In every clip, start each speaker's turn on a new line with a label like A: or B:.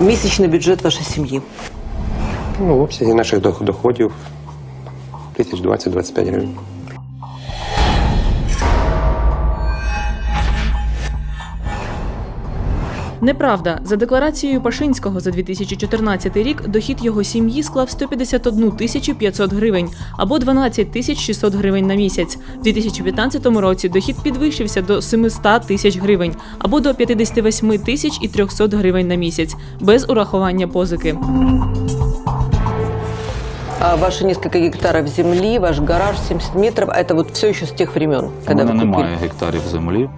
A: Месячный бюджет вашої сім'ї.
B: Ну, в обсязі наших доходів тисяч 20-25 гривень.
C: Неправда. За декларацією Пашинського за 2014 рік дохід його сім'ї склав 151 тисячу 500 гривень або 12 тисяч 600 гривень на місяць. У 2015 році дохід підвищився до 700 тисяч гривень або до 58 тисяч і 300 гривень на місяць без урахування позики.
A: А ваши несколько гектаров земли, ваш гараж 70 метров, это вот все еще с тех времен,
D: У
A: когда
D: мене
A: вы купили?
D: немає гектарів землі.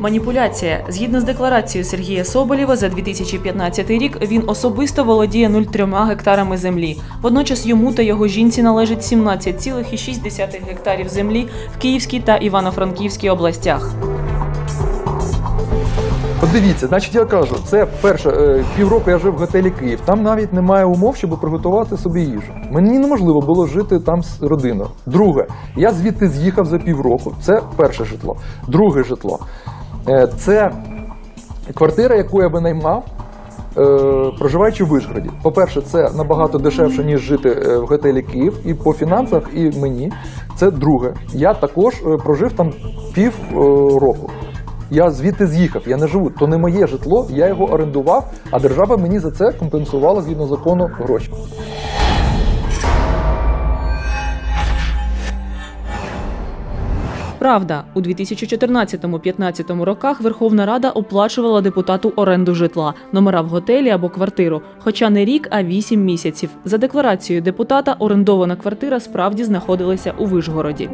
C: Маніпуляція. Згідно з декларацією Сергія Соболєва, за 2015 рік він особисто володіє 0,3 гектарами землі. Водночас йому та його жінці належить 17,6 гектарів землі в Київській та Івано-Франківській областях.
E: Подивіться, значить, я кажу, це перше, е, півроку я жив в готелі Київ. Там навіть немає умов, щоб приготувати собі їжу. Мені неможливо було жити там з родиною. Друге, я звідти з'їхав за півроку. Це перше житло. Друге житло. Е, Це квартира, яку я винаймав. е, Проживаючи в Вишгороді, по-перше, це набагато дешевше, ніж жити е, в готелі Київ, і по фінансах, і мені. Це друге. Я також прожив там пів року. Я звідти з'їхав, я не живу. То не моє житло, я його орендував, а держава мені за це компенсувала згідно закону гроші.
C: Правда, у 2014-15 роках Верховна Рада оплачувала депутату оренду житла, номера в готелі або квартиру, хоча не рік, а вісім місяців. За декларацією депутата, орендована квартира справді знаходилася у Вишгороді.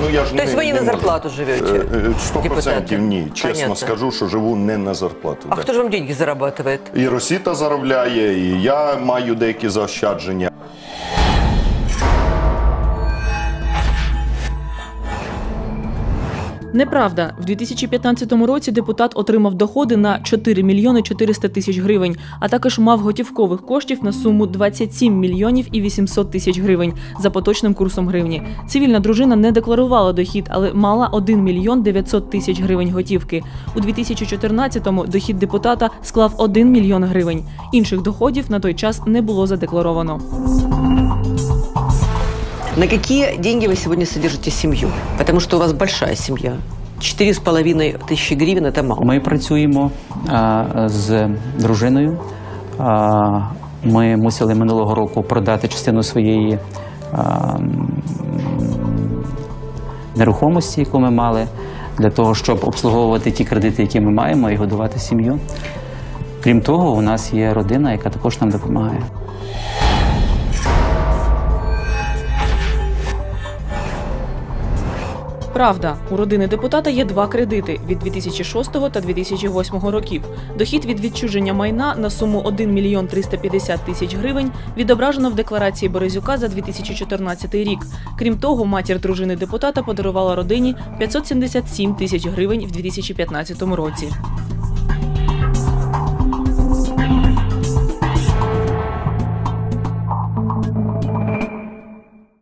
F: Ну, я ж
A: То есть вы не на зарплату живете?
F: Е, е, Сто
A: депутати?
F: процентів ні. Чесно
A: Понятно.
F: скажу, що живу не на зарплату.
A: А
F: да.
A: кто же вам деньги зарабатывает?
F: І Росіта заробляє, і я маю деякі заощадження.
C: Неправда, в 2015 році депутат отримав доходи на 4 мільйони 400 тисяч гривень, а також мав готівкових коштів на суму 27 мільйонів і 800 тисяч гривень за поточним курсом гривні. Цивільна дружина не декларувала дохід, але мала 1 мільйон 900 тисяч гривень готівки. У 2014-му дохід депутата склав 1 мільйон гривень. Інших доходів на той час не було задекларовано.
A: На какие деньги вы сегодня содержите семью? Потому что у вас большая семья. Четыре с половиной тысячи гривен – это мало.
G: Ми працюємо а, з дружиною. А, Ми мусили минулого року продати частину своєї а, м, нерухомості, яку ми мали, для того, щоб обслуговувати ті кредити, які ми маємо, і годувати сім'ю. Крім того, у нас є родина, яка також нам допомагає.
C: Правда, у родини депутата є два кредити від 2006 та 2008 років. Дохід від відчуження майна на суму 1 мільйон 350 тисяч гривень відображено в декларації Березюка за 2014 рік. Крім того, матір дружини депутата подарувала родині 577 тисяч гривень в 2015 році.